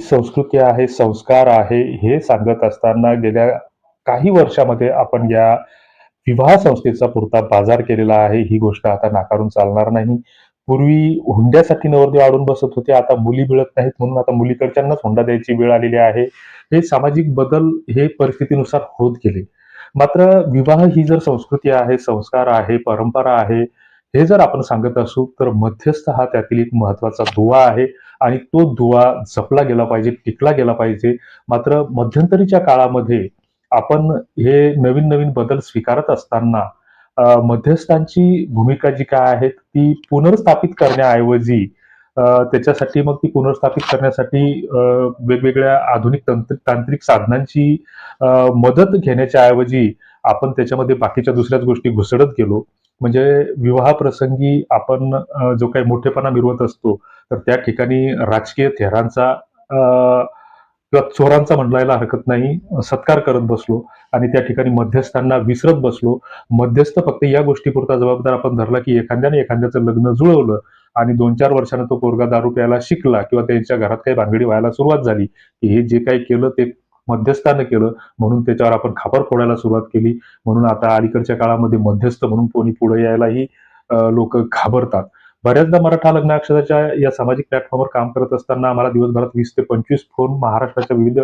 संस्कृती आहे, संस्कार आहे, हे सांगत असताना गेल्या काही वर्षामध्ये आपण या विवाह संस्थेचा पुरता बाजार केलेला आहे. ही गोष्ट आता नाकारून चालणार नाही. पूर्वी हुंड्यासाठी नवरदेव आडून बसत होते. आता मुली मिळत नाहीत म्हणून आता मुलीकडच्यांनाच हुंडा द्यायची वेळ आलेली आहे. हे सामाजिक बदल हे परिस्थितीनुसार होत गेले. मात्र विवाह ही जर संस्कृती आहे, संस्कार आहे, परंपरा आहे, हे जर आपण सांगत असू, तर मध्यस्थ हा त्यातील एक महत्त्वाचा दुवा आहे आणि तो दुवा जपला गेला पाहिजे, टिकला गेला पाहिजे. मात्र मध्यंतरीच्या काळामध्ये आपण हे नवीन-नवीन बदल स्वीकारत असताना मध्यस्थांची भूमिका जी काय आहे, ती पुनर्स्थापित करण्याऐवजी त्याच्यासाठी मग ती पुनर्स्थापित करण्यासाठी वेगवेगळ्या आधुनिक तंत्र तांत्रिक साधनांची मदत घेण्याच्या ऐवजी आपण त्याच्यामध्ये बाकीच्या दुसऱ्याच गोष्टी घुसडत गेलो. म्हणजे विवाहप्रसंगी आपण जो काही मोठेपणा मिरवत असतो, तर त्या ठिकाणी राजकीय थेरांचा किंवा चोरांचा म्हणायला हरकत नाही, सत्कार करत बसलो आणि त्या ठिकाणी मध्यस्थांना विसरत बसलो. मध्यस्थ फक्त या गोष्टीपुरता जबाबदार आपण धरला, की एखाद्याने एखाद्याचं लग्न जुळवलं आणि 2-4 वर्षानं तो पोरगा दारू प्यायला शिकला किंवा त्यांच्या घरात काही भानगडी व्हायला सुरुवात झाली, की हे जे काही केलं ते मध्यस्थानं केलं, म्हणून त्याच्यावर आपण खापर फोडायला सुरुवात केली. म्हणून आता अलीकडच्या काळामध्ये मध्यस्थ म्हणून कोणी पुढे यायलाही लोक घाबरतात. बऱ्याचदा मराठा लग्न अक्षराच्या या सामाजिक प्लॅटफॉर्मवर काम करत असताना आम्हाला दिवसभरात वीस ते 25 फोन महाराष्ट्राच्या विविध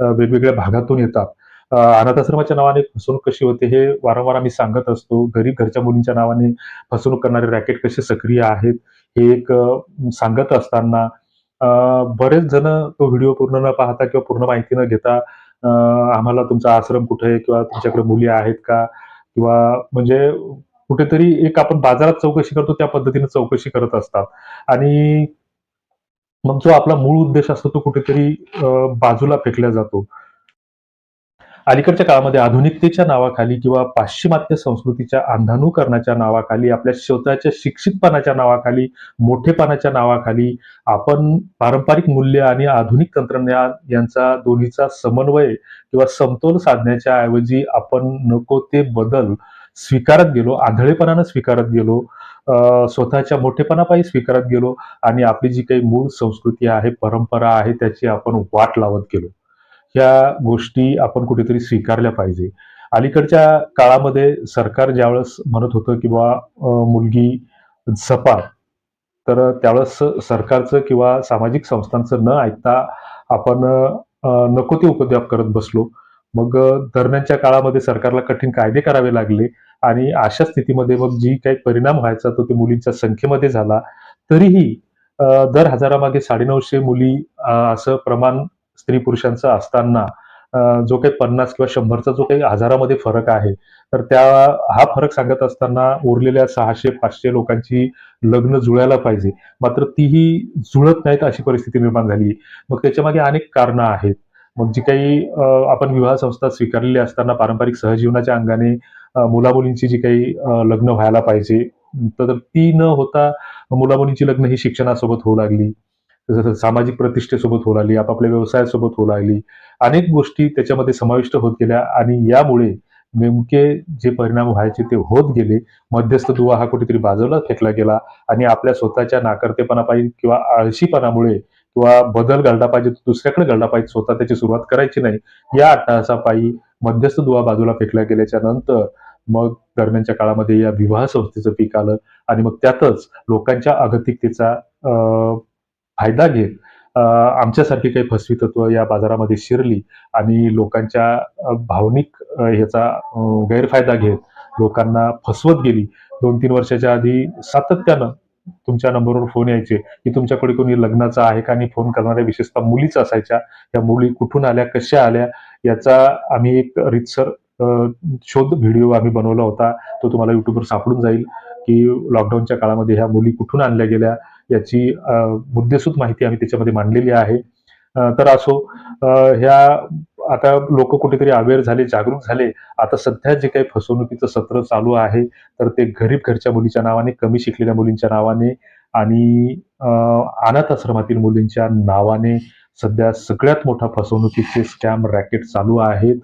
वेगवेगळ्या भागातून येतात. अनाथाश्रमाच्या नावाने फसवणूक कशी होते हे वारंवार आम्ही सांगत असतो. गरीब घरच्या मुलींच्या नावाने फसवणूक करणारे रॅकेट कसे सक्रिय आहेत, हे एक सांगत असताना बरेच जण तो व्हिडिओ पूर्ण न पाहता किंवा पूर्ण माहिती न घेता आम्हाला तुमचा आश्रम कुठे आहे किंवा तुमच्याकडे मुली आहेत का? किंवा म्हणजे कुठेतरी एक आपण बाजारात चौकशी करतो त्या पद्धतीने चौकशी करत असतात आणि मग जो आपला मूळ उद्देश असतो तो कुठेतरी बाजूला फेकला जातो. अलीकडच्या काळामध्ये आधुनिकतेच्या नावाखाली किंवा पाश्चिमात्य संस्कृतीच्या अंधानुकरणाच्या नावाखाली, आपल्या स्वतःच्या शिक्षितपणाच्या नावाखाली, मोठेपणाच्या नावाखाली आपण पारंपरिक मूल्य आणि आधुनिक तंत्रज्ञान यांचा दोन्हीचा समन्वय किंवा समतोल साधण्याच्या ऐवजी आपण नको ते बदल स्वीकारत गेलो, आंधळेपणानं स्वीकारत गेलो, स्वतःच्या मोठेपणापायी स्वीकारत गेलो आणि आपली जी काही मूळ संस्कृती आहे, परंपरा आहे, त्याची आपण वाट लावत गेलो. ह्या गोष्टी आपण कुठेतरी स्वीकारल्या पाहिजे. अलीकडच्या काळामध्ये सरकार ज्यावेळेस म्हणत होतं, किंवा मुलगी सपाट तर त्यावेळेस सरकारचं किंवा सामाजिक संस्थांचं न ऐकता आपण नको ते उपद्व्याप करत बसलो. मग दरम्यानच्या काळामध्ये सरकारला कठीण कायदे करावे लागले आणि अशा स्थितीमध्ये मग जी काही परिणाम व्हायचा तो ते मुलींच्या संख्येमध्ये झाला. तरीही दर हजारामागे 950 मुली असं प्रमाण स्त्री-पुरुषांचं असताना जो काही 50 किंवा 100चा जो काही हजारामध्ये फरक आहे, तर त्या हा फरक सांगत असताना उरलेल्या सहाशे पाचशे लोकांची लग्न जुळायला पाहिजे. मात्र तीही जुळत नाहीत अशी परिस्थिती निर्माण झाली. मग त्याच्यामागे अनेक कारणं आहेत. मग जी काही आपण विवाह संस्था स्वीकारलेली असताना पारंपरिक सहजीवनाच्या अंगाने मुलामुलींची जी काही लग्न व्हायला पाहिजे, तर ती न होता मुलामुलींची लग्न ही शिक्षणासोबत होऊ लागली. जसं सामाजिक प्रतिष्ठेसोबत होऊ लागली, आपापल्या व्यवसायासोबत होऊ लागली. अनेक गोष्टी त्याच्यामध्ये समाविष्ट होत गेल्या आणि यामुळे नेमके जे परिणाम व्हायचे ते होत गेले. मध्यस्थ दुवा हा कुठेतरी बाजूला फेकला गेला आणि आपल्या स्वतःच्या नाकर्तेपणापायी किंवा आळशीपणामुळे किंवा बदल घडला पाहिजे, दुसऱ्याकडे घडला पाहिजे, स्वतः त्याची सुरुवात करायची नाही. या अट्टासापायी मध्यस्थ दुवा बाजूला फेकला गेल्याच्यानंतर मग दरम्यानच्या काळामध्ये या विवाह संस्थेचं पीक आलं आणि मग त्यातच लोकांच्या अगतिकतेचा फायदा घेत आमच्यासारखी काही फसवी तत्व या बाजारामध्ये शिरली आणि लोकांच्या भावनिक ह्याचा गैरफायदा घेत लोकांना फसवत गेली. 2-3 वर्षाच्या आधी सातत्यानं तुमच्या नंबरवर फोन यायचे, की तुमच्याकडे कोणी लग्नाचा आहे का? आणि फोन करणाऱ्या विशेषतः मुलीच असायच्या. त्या मुली कुठून आल्या, कशा आल्या, याचा आम्ही एक रीतसर शोध व्हिडिओ आम्ही बनवला होता. तो तुम्हाला युट्यूबवर सापडून जाईल, की लॉकडाऊनच्या काळामध्ये ह्या मुली कुठून आणल्या गेल्या, याची मुद्देसूद माहिती आम्ही त्याच्यामध्ये मांडलेली आहे. तर असो ह्या आता लोक कुठेतरी अवेअर झाले, जागरूक झाले. आता सध्या जे काही फसवणुकीचं सत्र चालू आहे, तर ते गरीब घरच्या मुलीच्या नावाने, कमी शिकलेल्या मुलींच्या नावाने आणि अनाथ आश्रमातील मुलींच्या नावाने सध्या सगळ्यात मोठा फसवणुकीचे स्कॅम, रॅकेट चालू आहेत.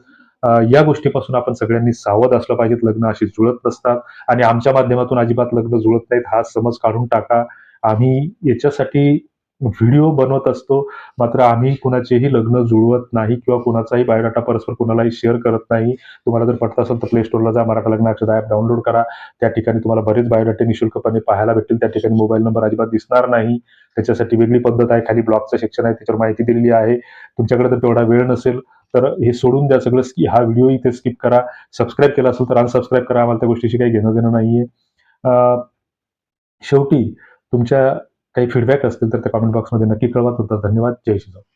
या गोष्टीपासून आपण सगळ्यांनी सावध असलं पाहिजेत लग्न अशी जुळत नसतात आणि आमच्या माध्यमातून अजिबात लग्न जुळत नाहीत हा समज काढून टाका. आम्ही याच्यासाठी व्हिडिओ बनवत असतो. मात्र आम्ही कुणाचेही लग्न जुळवत नाही किंवा कुणाचाही बायोडाटा परस्पर कुणालाही शेअर करत नाही. तुम्हाला जर पटत असेल तर प्ले स्टोरला जा मराठा लग्नाक्षर ॲप डाउनलोड करा. त्या ठिकाणी तुम्हाला बरेच बायोडाटे निशुल्कपणे पाहायला भेटतील. त्या ठिकाणी मोबाईल नंबर अजिबात दिसणार नाही. त्याच्यासाठी वेगळी पद्धत आहे. खाली ब्लॉगचं सेक्शन आहे. त्याच्यावर माहिती दिलेली आहे. तुमच्याकडे जर तेवढा वेळ नसेल तर हे सोडून द्या सगळं. स्की हा व्हिडिओ इथे स्किप करा. सबस्क्राईब केला असेल तर अनसबस्क्राईब करा. आम्हाला त्या गोष्टीशी काही घेणं देणं नाहीये शेवटी तुमच्या काही फीडबॅक असतील तर त्या कमेंट बॉक्समध्ये नक्की कळवा. तुमचा धन्यवाद. जय श्रीराम.